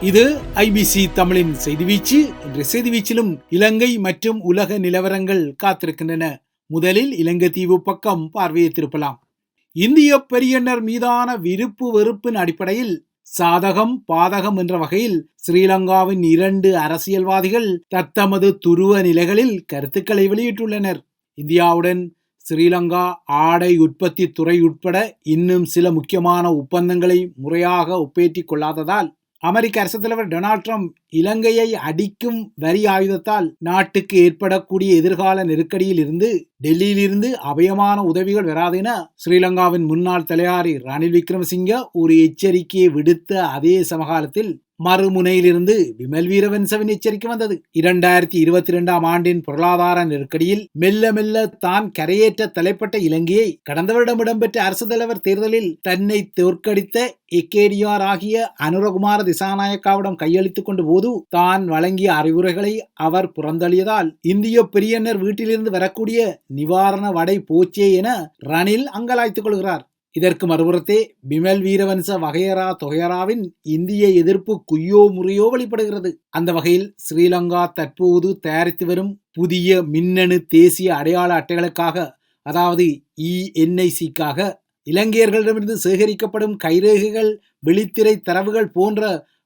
இது ஐபிசி தமிழின் செய்தி வீச்சு. இன்று செய்தி வீச்சிலும் இலங்கை மற்றும் உலக நிலவரங்கள் காத்திருக்கின்றன. முதலில் இலங்கை தீவு பக்கம் பார்வையை திருப்பலாம். இந்திய பெரியனர் மீதான விருப்பு வெறுப்பின் அடிப்படையில் சாதகம் பாதகம் என்ற வகையில் ஸ்ரீலங்காவின் இரண்டு அரசியல்வாதிகள் தத்தமது துருவ நிலைகளில் கருத்துக்களை வெளியிட்டுள்ளனர். இந்தியாவுடன் ஸ்ரீலங்கா ஆடை உற்பத்தி துறை உட்பட இன்னும் சில முக்கியமான ஒப்பந்தங்களை முறையாக ஒப்பேற்றிக் கொள்ளாததால் அமெரிக்க அரசு தலைவர் டொனால்ட் ட்ரம்ப் இலங்கையை அடிக்கும் வரி ஆயுதத்தால் நாட்டுக்கு ஏற்படக்கூடிய எதிர்கால நெருக்கடியில் இருந்து டெல்லியிலிருந்து அபயமான உதவிகள் வராது என ஸ்ரீலங்காவின் முன்னாள் தலையாரி ரணில் விக்ரமசிங்க ஒரு எச்சரிக்கையை விடுத்த அதே சமகாலத்தில் மறுமுனையிலிருந்து விமல் வீரவன்சவின் எச்சரிக்கை வந்தது. இரண்டாயிரத்தி இருபத்தி இரண்டாம் ஆண்டின் பொருளாதார நெருக்கடியில் மெல்ல மெல்ல தான் கரையேற்ற தலைப்பட்ட இலங்கையை கடந்த வருடம் இடம்பெற்ற அரசு தலைவர் தேர்தலில் தன்னை தோற்கடித்த எக்கேடியார் ஆகிய அனுரகுமார திசாநாயக்காவிடம் கையளித்துக் கொண்டு போது தான் வழங்கிய அறிவுரைகளை அவர் புறந்தள்ளியதால் இந்திய பெரியனர் வீட்டிலிருந்து வரக்கூடிய நிவாரண வடை போச்சே என ரணில் அங்கலாய்த்துக் கொள்கிறார். இதற்கு மறுபுறத்தே பிமல் வீரவன்ச வகையரா தொகையராவின் இந்திய எதிர்ப்பு குய்யோ முறையோ வெளிப்படுகிறது. அந்த வகையில் ஸ்ரீலங்கா தற்போது தயாரித்து வரும் புதிய மின்னணு தேசிய அடையாள அட்டைகளுக்காக அதாவது இஎன்ஐசிக்காக இலங்கையர்களிடமிருந்து சேகரிக்கப்படும் கைரேகைகள் வெளித்திரை தரவுகள் போன்ற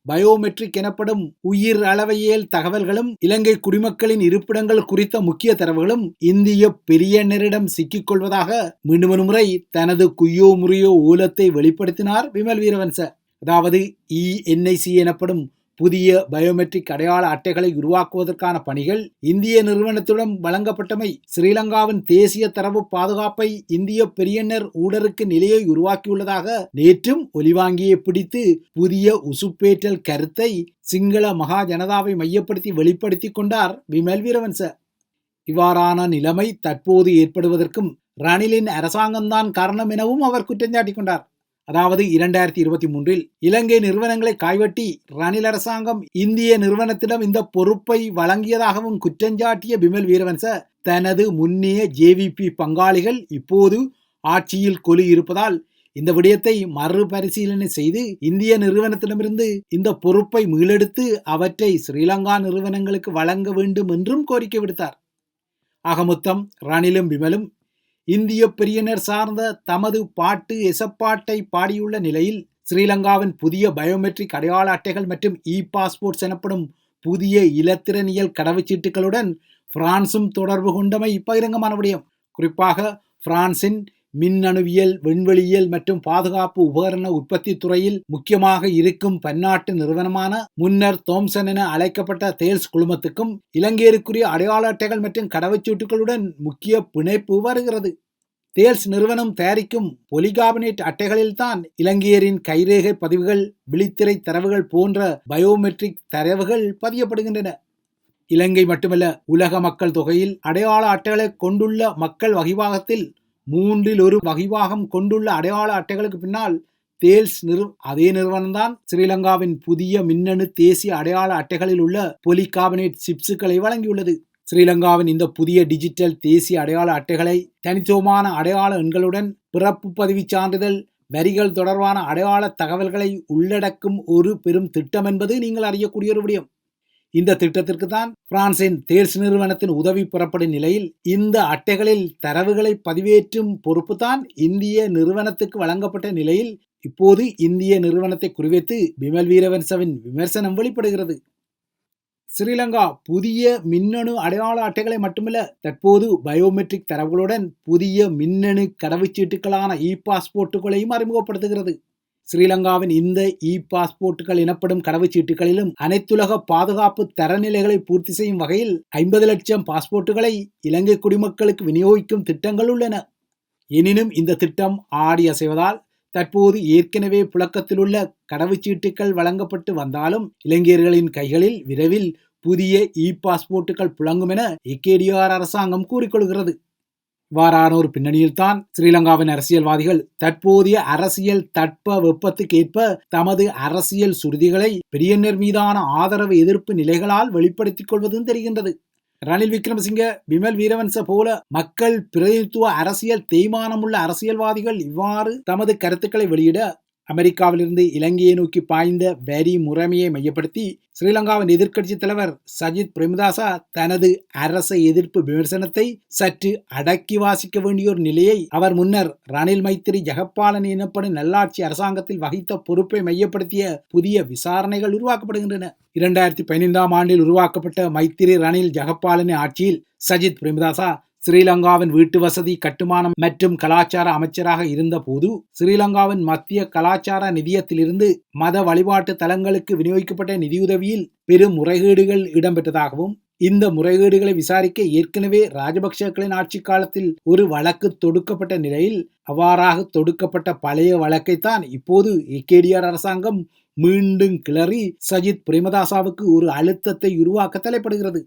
பயோமெட்ரிக் எனப்படும் உயிர் அளவையியல் தகவல்களும் இலங்கை குடிமக்களின் இருப்பிடங்கள் குறித்த முக்கிய தரவுகளும் இந்திய பெரியனரிடம் சிக்கிக்கொள்வதாக மீண்டும் ஒரு முறை தனது குய்யோ முறையோ ஊலத்தை வெளிப்படுத்தினார் விமல் வீரவன்ச. அதாவது இஎன்ஐசி எனப்படும் புதிய பயோமெட்ரிக் அடையாள அட்டைகளை உருவாக்குவதற்கான பணிகள் இந்திய நிறுவனத்துடன் வழங்கப்பட்டமை ஸ்ரீலங்காவின் தேசிய தரவு பாதுகாப்பை இந்திய பெரியனர் ஊடருக்கு நிலையை உருவாக்கியுள்ளதாக நேற்றும் ஒலிவாங்கியை பிடித்து புதிய உசுப்பேற்றல் கருத்தை சிங்கள மகா ஜனதாவை மையப்படுத்தி வெளிப்படுத்திக் கொண்டார் விமல் வீரவன்ச. இவ்வாறான நிலைமை தற்போது ஏற்படுவதற்கும் ரணிலின் அரசாங்கம்தான் காரணம் எனவும் அவர் குற்றஞ்சாட்டி கொண்டார். அதாவது இரண்டாயிரத்தி இருபத்தி மூன்றில் இலங்கை நிறுவனங்களை கைவட்டி ரணில் அரசாங்கம் இந்திய நிறுவனத்திடம் இந்த பொறுப்பை வழங்கியதாகவும் குற்றஞ்சாட்டிய பிமல் வீரவன்ச தனது முன்னிய ஜேவிபி பங்காளிகள் இப்போது ஆட்சியில் கொலி இருப்பதால் இந்த விடயத்தை மறுபரிசீலனை செய்து இந்திய நிறுவனத்திடமிருந்து இந்த பொறுப்பை மீளெடுத்து அவற்றை ஸ்ரீலங்கா நிறுவனங்களுக்கு வழங்க வேண்டும் என்றும் கோரிக்கை விடுத்தார். ஆக மொத்தம் ரணிலும் விமலும் இந்திய பிரியனர் சார்ந்த தமது பாட்டு எசப்பாட்டை பாடியுள்ள நிலையில் ஸ்ரீலங்காவின் புதிய பயோமெட்ரிக் அடையாள அட்டைகள் மற்றும் இ பாஸ்போர்ட்ஸ் எனப்படும் புதிய இலத்திரனியல் கடவுச்சீட்டுகளுடன் பிரான்சும் தொடர்பு கொண்டமை பகிரங்கமான விடயம் குறிப்பாக பிரான்சின் மின்னணுவியல் விண்வெளியியல் மற்றும் பாதுகாப்பு உபகரண உற்பத்தி துறையில் முக்கியமாக இருக்கும் பன்னாட்டு நிறுவனமான முன்னர் தோம்சன் என அழைக்கப்பட்ட தேல்ஸ் குழுமத்துக்கும் இலங்கையருக்குரிய அடையாள அட்டைகள் மற்றும் கடவுச்சீட்டுகளுடன் முக்கிய பிணைப்பு வருகிறது. தேல்ஸ் நிறுவனம் தயாரிக்கும் பொலிகார்பனேட் அட்டைகளில்தான் இலங்கையரின் கைரேகை பதிவுகள் விழித்திரை தரவுகள் போன்ற பயோமெட்ரிக் தரவுகள் பதியப்படுகின்றன. இலங்கை மட்டுமல்ல உலக மக்கள் தொகையில் அடையாள அட்டைகளை கொண்டுள்ள மக்கள் வகிவாகத்தில் மூன்றில் ஒரு வகிவாகம் கொண்டுள்ள அடையாள அட்டைகளுக்கு பின்னால் தேல்ஸ் நிறு அதே நிறுவனம்தான் ஸ்ரீலங்காவின் புதிய மின்னணு தேசிய அடையாள அட்டைகளில் உள்ள பொலிகார்பனேட் சிப்ஸுகளை வழங்கியுள்ளது. ஸ்ரீலங்காவின் இந்த புதிய டிஜிட்டல் தேசிய அடையாள அட்டைகளை தனித்துவமான அடையாள எண்களுடன் பிறப்பு பதிவு சான்றிதழ் வரிகள் தொடர்பான அடையாள தகவல்களை உள்ளடக்கும் ஒரு பெரும் திட்டம் என்பது நீங்கள் அறியக்கூடிய ஒரு விடயம். இந்த திட்டத்திற்கு தான் பிரான்சின் தேர்ஸ் நிறுவனத்தின் உதவி புறப்படும் நிலையில் இந்த அட்டைகளில் தரவுகளை பதிவேற்றும் பொறுப்பு தான் இந்திய நிறுவனத்துக்கு வழங்கப்பட்ட நிலையில் இப்போது இந்திய நிறுவனத்தை குறிவைத்து விமல் வீரவன்சவின் விமர்சனம் வெளிப்படுகிறது. ஸ்ரீலங்கா புதிய மின்னணு அடையாள அட்டைகளை மட்டுமல்ல தற்போது பயோமெட்ரிக் தரவுகளுடன் புதிய மின்னணு கடவுச்சீட்டுகளான இ பாஸ்போர்ட்டுகளையும் அறிமுகப்படுத்துகிறது. ஸ்ரீலங்காவின் இந்த இ பாஸ்போர்ட்டுகள் எனப்படும் கடவுச்சீட்டுகளிலும் அனைத்துலக பாதுகாப்பு தரநிலைகளை பூர்த்தி செய்யும் வகையில் ஐம்பது லட்சம் பாஸ்போர்ட்டுகளை இலங்கை குடிமக்களுக்கு விநியோகிக்கும் திட்டங்கள் உள்ளன. எனினும் இந்த திட்டம் ஆடி அசைவதால் தற்போது ஏற்கனவே புழக்கத்திலுள்ள கடவுச்சீட்டுகள் வழங்கப்பட்டு வந்தாலும் இளைஞர்களின் கைகளில் விரைவில் புதிய இ பாஸ்போர்ட்டுகள் புழங்கும் என எக்கேடிஆர் அரசாங்கம் கூறிக்கொள்கிறது. இவ்வாறான ஒரு பின்னணியில்தான் ஸ்ரீலங்காவின் அரசியல்வாதிகள் தற்போதைய அரசியல் தட்ப வெப்பத்துக்கு ஏற்ப தமது அரசியல் சுருதிகளை பெரியனர் மீதான ஆதரவு எதிர்ப்பு நிலைகளால் வெளிப்படுத்திக் கொள்வதும் தெரிகின்றது. ரணில் விக்ரமசிங்க விமல் வீரவன்ச போல மக்கள் பிரதிநிதித்துவ அரசியல் தேய்மானமுள்ள அரசியல்வாதிகள் இவ்வாறு தமது கருத்துக்களை வெளியிட அமெரிக்காவிலிருந்து இலங்கையை நோக்கி பாய்ந்த வரி முறைமையை மையப்படுத்தி ஸ்ரீலங்காவின் எதிர்க்கட்சி தலைவர் சஜித் பிரேமதாசா தனது அரச எதிர்ப்பு விமர்சனத்தை சற்று அடக்கி வாசிக்க வேண்டிய ஒரு நிலையை அவர் முன்னர் ரணில் மைத்திரி ஜெகப்பாலன் எனப்படும் நல்லாட்சி அரசாங்கத்தில் வகித்த பொறுப்பை மையப்படுத்திய புதிய விசாரணைகள் உருவாக்கப்படுகின்றன. இரண்டாயிரத்தி பதினைந்தாம் ஆண்டில் உருவாக்கப்பட்ட மைத்திரி ரணில் ஜெகப்பாலனின் ஆட்சியில் சஜித் பிரேமதாசா ஸ்ரீலங்காவின் வீட்டு வசதி கட்டுமானம் மற்றும் கலாச்சார அமைச்சராக இருந்தபோது ஸ்ரீலங்காவின் மத்திய கலாச்சார நிதியத்திலிருந்து மத வழிபாட்டு தலங்களுக்கு விநியோகிக்கப்பட்ட நிதியுதவியில் பெரும் முறைகேடுகள் இடம்பெற்றதாகவும் இந்த முறைகேடுகளை விசாரிக்க ஏற்கனவே ராஜபக்சேக்களின் ஆட்சி காலத்தில் ஒரு வழக்கு தொடுக்கப்பட்ட நிலையில் அவ்வாறாக தொடுக்கப்பட்ட பழைய வழக்கைத்தான் இப்போது ஏகேடிஆர் அரசாங்கம் மீண்டும் கிளறி சஜித் பிரேமதாசாவுக்கு ஒரு அழுத்தத்தை உருவாக்க தலைப்படுகிறது.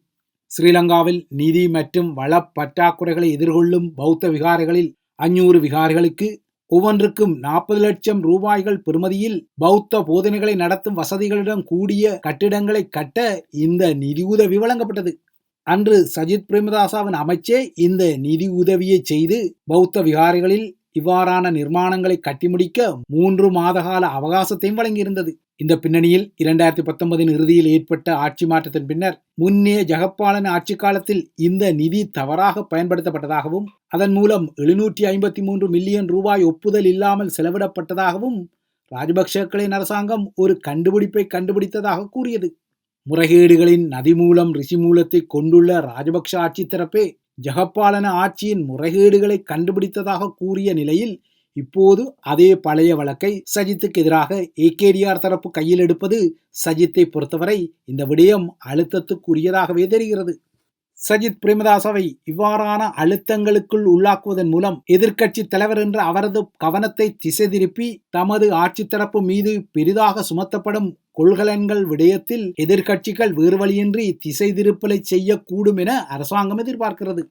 ஸ்ரீலங்காவில் நிதி மற்றும் வள பற்றாக்குறைகளை எதிர்கொள்ளும் பௌத்த விகாரைகளில் அஞ்சூறு விகாரைகளுக்கு ஒவ்வொன்றுக்கும் நாற்பது லட்சம் ரூபாய்கள் பெறுமதியில் பௌத்த போதனைகளை நடத்தும் வசதிகளுடன் கூடிய கட்டிடங்களை கட்ட இந்த நிதியுதவி வழங்கப்பட்டது. அன்று சஜித் பிரேமதாசாவின் அமைச்சே இந்த நிதி உதவியை செய்து பௌத்த விகாரைகளில் இவ்வாறான நிர்மாணங்களை கட்டி முடிக்க மூன்று மாத கால அவகாசத்தையும் வழங்கியிருந்தது. இந்த பின்னணியில் இரண்டாயிரத்தி பத்தொன்பதின் இறுதியில் ஏற்பட்ட ஆட்சி மாற்றத்தின் பின்னர் முன்னே ஜெகப்பாலன் ஆட்சி காலத்தில் இந்த நிதி தவறாக பயன்படுத்தப்பட்டதாகவும் அதன் மூலம் எழுநூற்றி ஐம்பத்தி மூன்று மில்லியன் ரூபாய் ஒப்புதல் இல்லாமல் செலவிடப்பட்டதாகவும் ராஜபக்சக்களின் அரசாங்கம் ஒரு கண்டுபிடிப்பை கண்டுபிடித்ததாக கூறியது. முறைகேடுகளின் நதி மூலம் ரிஷி மூலத்தை கொண்டுள்ள ராஜபக்ஷ ஆட்சி தரப்பே ஜெகப்பாலன ஆட்சியின் முறைகேடுகளை கண்டுபிடித்ததாக கூறிய நிலையில் இப்போது அதே பழைய வழக்கை சஜித்துக்கு எதிராக ஏகேடிஆர் தரப்பு கையில் எடுப்பது சஜித்தை பொறுத்தவரை இந்த விடயம் அழுத்தத்துக்குரியதாகவே தெரிகிறது. சஜித் பிரேமதாசவை இவ்வாறான அழுத்தங்களுக்குள் உள்ளாக்குவதன் மூலம் எதிர்க்கட்சி தலைவர் என்ற அவரது கவனத்தை திசை திருப்பி தமது ஆட்சி தரப்பு மீது பெரிதாக சுமத்தப்படும் கொள்கலன்கள் விடயத்தில் எதிர்க்கட்சிகள் வேறு வழியின்றி திசை திருப்பலை செய்யக்கூடும் என அரசாங்கம் எதிர்பார்க்கிறது.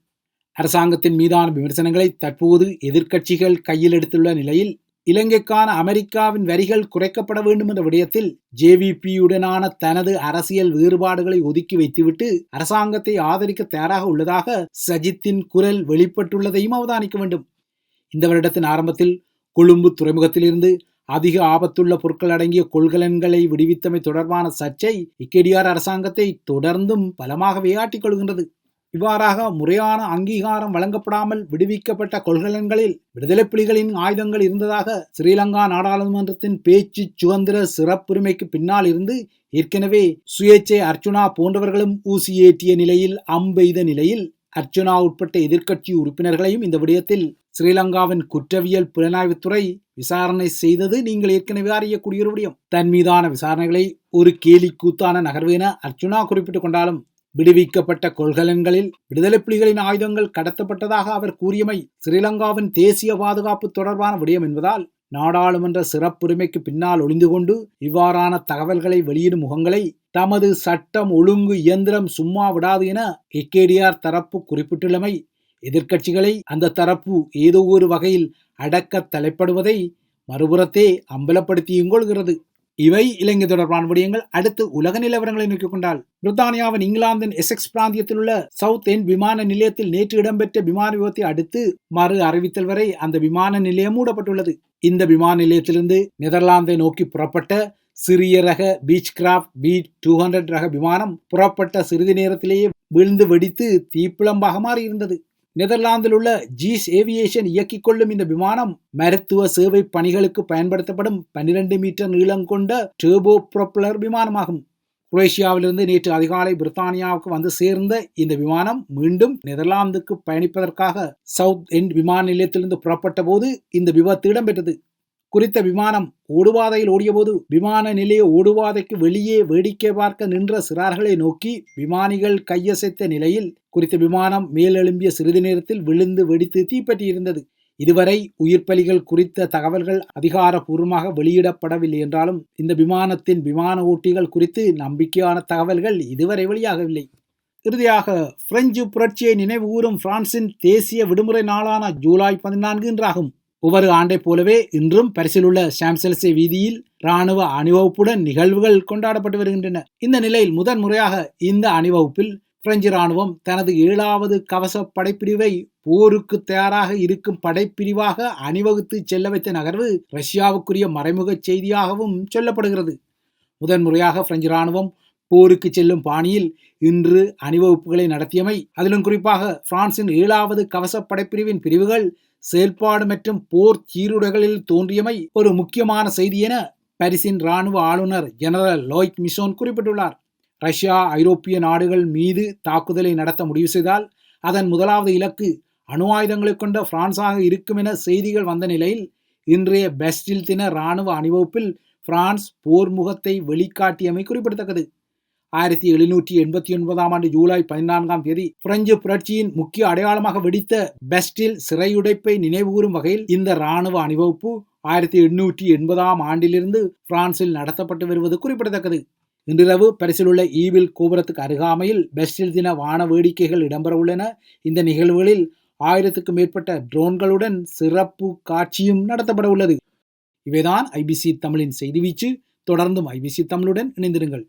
அரசாங்கத்தின் மீதான விமர்சனங்களை தற்போது எதிர்க்கட்சிகள் கையில் எடுத்துள்ள நிலையில் இலங்கைக்கான அமெரிக்காவின் வரிகள் குறைக்கப்பட வேண்டும் என்ற விடயத்தில் ஜேவிபியுடனான தனது அரசியல் வேறுபாடுகளை ஒதுக்கி வைத்துவிட்டு அரசாங்கத்தை ஆதரிக்க தயாராக உள்ளதாக சஜித்தின் குரல் வெளிப்பட்டுள்ளதையும் அவதானிக்க வேண்டும். இந்த வருடத்தின் ஆரம்பத்தில் கொழும்பு துறைமுகத்திலிருந்து அதிக ஆபத்துள்ள பொருட்கள் அடங்கிய கொள்கலன்களை விடுவித்தமை தொடர்பான சர்ச்சை இக்கேடிஆர் அரசாங்கத்தை தொடர்ந்தும் பலமாகவே ஆட்டிக் கொள்கின்றது இவ்வாறாக முறையான அங்கீகாரம் வழங்கப்படாமல் விடுவிக்கப்பட்ட கொள்கலன்களில் விடுதலை புலிகளின் ஆயுதங்கள் இருந்ததாக ஸ்ரீலங்கா நாடாளுமன்றத்தின் பேச்சு சுதந்திர சிறப்புரிமைக்கு பின்னால் இருந்து ஏற்கனவே சுயேச்சை அர்ச்சுனா போன்றவர்களும் ஊசி ஏற்றிய நிலையில் அம்பெய்த நிலையில் அர்ச்சுனா உட்பட்ட எதிர்க்கட்சி உறுப்பினர்களையும் இந்த விடயத்தில் ஸ்ரீலங்காவின் குற்றவியல் புலனாய்வுத்துறை விசாரணை செய்தது நீங்கள் ஏற்கனவே அறியக்கூடிய ஒரு விடயம். தன் மீதான விசாரணைகளை ஒரு கேலி கூத்தான நகர்வு என அர்ச்சுனா குறிப்பிட்டுக் கொண்டாலும் விடுவிக்கப்பட்ட கொள்கலன்களில் விடுதலை புலிகளின் ஆயுதங்கள் கடத்தப்பட்டதாக அவர் கூறியமை ஸ்ரீலங்காவின் தேசிய பாதுகாப்பு தொடர்பான விடயம் என்பதால் நாடாளுமன்ற சிறப்புரிமைக்கு பின்னால் ஒளிந்து கொண்டு இவ்வாறான தகவல்களை வெளியிடும் முகங்களை தமது சட்டம் ஒழுங்கு இயந்திரம் சும்மா விடாது என எக்கேடிஆர் தரப்பு குறிப்பிட்டுள்ளமை எதிர்க்கட்சிகளை அந்த தரப்பு ஏதோ ஒரு வகையில் அடக்க தலைப்படுவதை மறுபுறத்தே அம்பலப்படுத்தியும் கொள்கிறது இவை இலங்கை தொடர்பான விடயங்கள் அடுத்து உலக நிலவரங்களை நோக்கிக் கொண்டால் பிரித்தானியாவின் இங்கிலாந்தின் எசெக்ஸ் பிராந்தியத்தில் உள்ள சவுத் எண்ட் விமான நிலையத்தில் நேற்று இடம்பெற்ற விமான விபத்தை அடுத்து மறு அறிவித்தல் வரை அந்த விமான நிலையம் மூடப்பட்டுள்ளது. இந்த விமான நிலையத்திலிருந்து நெதர்லாந்தை நோக்கி புறப்பட்ட சிறிய ரக Beechcraft B two hundred ரக விமானம் புறப்பட்ட சிறிது நேரத்திலேயே விழுந்து வெடித்து தீப்பிழம்பாக மாறியிருந்தது. நெதர்லாந்தில் உள்ள ஜீஸ் ஏவியேஷன் இயக்கிக் கொள்ளும் இந்த விமானம் மருத்துவ சேவை பணிகளுக்கு பயன்படுத்தப்படும் பன்னிரண்டு மீட்டர் நீளம் கொண்ட டேபோ புரொப்பலர் விமானமாகும். குரேஷியாவிலிருந்து நேற்று அதிகாலை பிரித்தானியாவுக்கு வந்து சேர்ந்த இந்த விமானம் மீண்டும் நெதர்லாந்துக்கு பயணிப்பதற்காக சவுத் எண்ட் விமான நிலையத்திலிருந்து புறப்பட்ட போது இந்த விபத்து இடம்பெற்றது. குறித்த விமானம் ஓடுபாதையில் ஓடியபோது விமான நிலைய ஓடுபாதைக்கு வெளியே வேடிக்கை பார்க்க நின்ற சிறார்களை நோக்கி விமானிகள் கையசைத்த நிலையில் குறித்த விமானம் மேலெழும்பிய சிறிது நேரத்தில் விழுந்து வெடித்து தீப்பற்றியிருந்தது இதுவரை இதுவரை உயிர்ப்பலிகள் குறித்த தகவல்கள் அதிகாரப்பூர்வமாக வெளியிடப்படவில்லை என்றாலும் இந்த விமானத்தின் விமான ஓட்டிகள் குறித்து நம்பிக்கையான தகவல்கள் இதுவரை வெளியாகவில்லை. இறுதியாக பிரெஞ்சு புரட்சியை நினைவுகூரும் பிரான்சின் தேசிய விடுமுறை நாளான ஜூலை பதினான்கு என்றாகும் ஒவ்வொரு ஆண்டைப் போலவே இன்றும் பரிசில் உள்ள சாம்செல்சே வீதியில் ராணுவ அணிவகுப்புடன் நிகழ்வுகள் கொண்டாடப்பட்டு வருகின்றன. இந்த நிலையில் முதன் முறையாக இந்த அணிவகுப்பில் பிரெஞ்சு ராணுவம் தனது ஏழாவது கவச படைப்பிரிவை போருக்கு தயாராக இருக்கும் படைப்பிரிவாக அணிவகுத்து செல்ல வைத்த நகர்வு ரஷ்யாவுக்குரிய மறைமுக செய்தியாகவும் சொல்லப்படுகிறது. முதன்முறையாக பிரெஞ்சு ராணுவம் போருக்கு செல்லும் பாணியில் இன்று அணிவகுப்புகளை நடத்தியமை அதிலும் குறிப்பாக பிரான்சின் ஏழாவது கவச படைப்பிரிவின் பிரிவுகள் செயல்பாடு மற்றும் போர் சீருடைகளில் தோன்றியமை ஒரு முக்கியமான செய்தி என பாரிஸின் ராணுவ ஆளுநர் ஜெனரல் லோய்ட் மிஷோன் குறிப்பிட்டுள்ளார். ரஷ்யா ஐரோப்பிய நாடுகள் மீது தாக்குதலை நடத்த முடிவு செய்தால் அதன் முதலாவது இலக்கு அணு ஆயுதங்களை கொண்ட பிரான்சாக இருக்கும் என செய்திகள் வந்த நிலையில் இன்றைய பெஸ்டில் தின இராணுவ அணிவகுப்பில் பிரான்ஸ் போர் முகத்தை வெளிக்காட்டியமை குறிப்பிடத்தக்கது. ஆயிரத்தி எழுநூற்றி எண்பத்தி ஒன்பதாம் ஆண்டு ஜூலை பதினான்காம் தேதி பிரெஞ்சு புரட்சியின் முக்கிய அடையாளமாக வெடித்த பெஸ்டில் சிறையுடைப்பை நினைவுகூரும் வகையில் இந்த ராணுவ அணிவகுப்பு ஆயிரத்தி எண்ணூற்றி எண்பதாம் ஆண்டிலிருந்து பிரான்சில் நடத்தப்பட்டு வருவது குறிப்பிடத்தக்கது. இன்றிரவு பரிசில் உள்ள ஈவில் கோபுரத்துக்கு அருகாமையில் பெஸ்டில் தின வான வேடிக்கைகள் இடம்பெற உள்ளன இந்த நிகழ்வுகளில் ஆயிரத்துக்கும் மேற்பட்ட ட்ரோன்களுடன் சிறப்பு காட்சியும் நடத்தப்பட உள்ளது இவைதான் ஐபிசி தமிழின் செய்தி வீச்சு. தொடர்ந்தும் ஐபிசி தமிழுடன் இணைந்திருங்கள்.